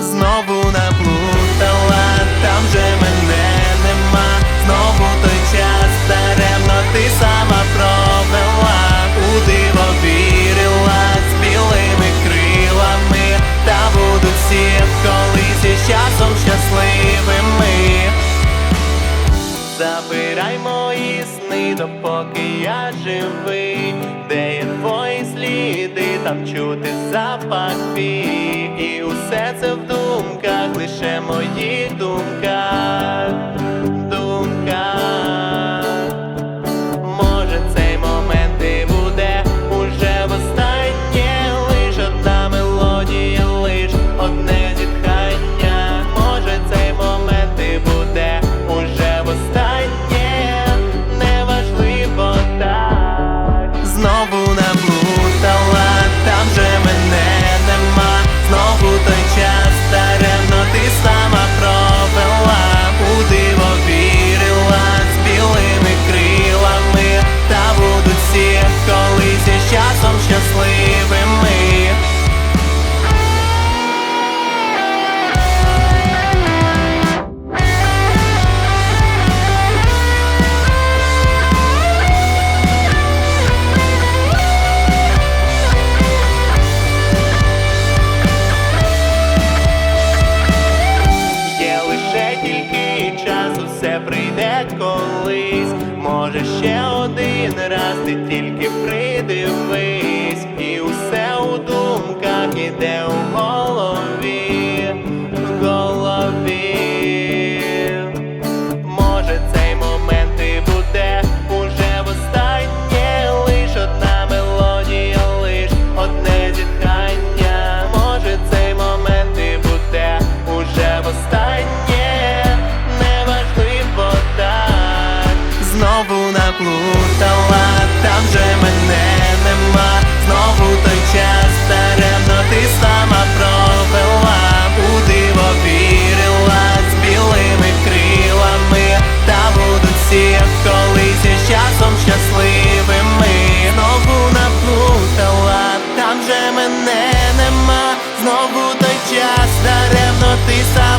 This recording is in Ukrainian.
Знову наплутала, там же мене нема. Знову той час даремно ти сама провела. У диво вірила з білими крилами. Та будуть всі колись із часом щасливими. Забирай мої сни, допоки я живий, де є твої сліди, там чути запах твій І усе це в думках, лише моїх думках, прийде колись. Може ще один раз, ти тільки придивись, мене нема, знову той час даремно ти сам.